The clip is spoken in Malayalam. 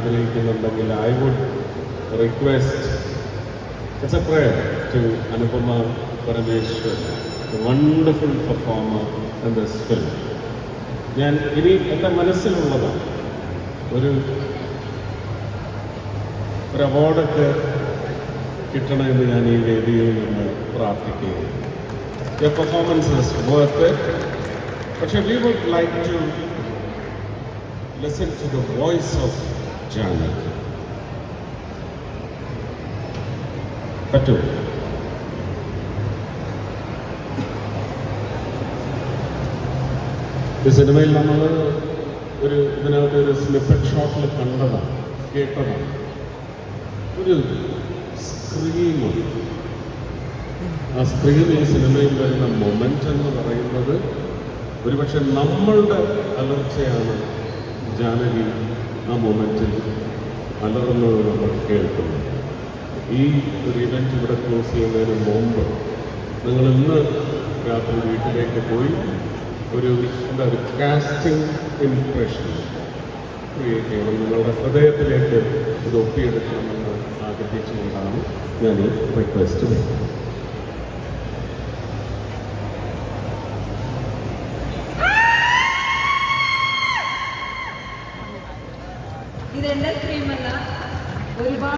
ആഗ്രഹിക്കുന്നുണ്ടെങ്കിൽ I would request it's a prayer to Anupama Parameswar wonderful performer in this film ഞാൻ ഇനി എന്റെ മനസ്സിലുള്ളതാണ് ഒരു ഒരു അവാർഡൊക്കെ കിട്ടണമെന്ന് ഞാൻ ഈ വേദിയിൽ നിന്ന് പ്രാർത്ഥിക്കുകയാണ് Your performance is worth it. But we would like to listen to the voice of Janet. പറ്റൂ. ഈ സിനിമയിൽ നമ്മൾ ഒരു ഇതിനകത്ത് ഒരു സ്ലിപ്പറ്റ് ഷോട്ടിൽ കണ്ടതാണ് കേട്ടതാണ്. ഒരു സ്ക്രീം ആ സ്ക്രീൻ ഈ സിനിമയിൽ വരുന്ന മൊമെന്റ് എന്ന് പറയുന്നത് ഒരുപക്ഷെ നമ്മളുടെ അലർച്ചയാണ് ജാനകി ആ മൊമെന്റിൽ അലറുന്നത് നമ്മൾ കേൾക്കുന്നു. ഈ ഒരു ഇവന്റ് ഇവിടെ ക്ലോസ് ചെയ്യുന്നതിന് മുമ്പ് നിങ്ങൾ ഇന്ന് രാത്രി വീട്ടിലേക്ക് പോയി ഒരു എന്താ ഒരു കാസ്റ്റിംഗ് ഇംപ്രഷൻ ക്രിയേറ്റ് ചെയ്യണം. നിങ്ങളുടെ ഹൃദയത്തിലേക്ക് ഇത് ഒപ്പിയെടുക്കണമെന്ന് ആഗ്രഹിച്ചുകൊണ്ടാണ് ഞാൻ റിക്വസ്റ്റ് ചെയ്യുന്നത് ഇതെന്റെ സ്ക്രീമല്ല ഒരുപാട്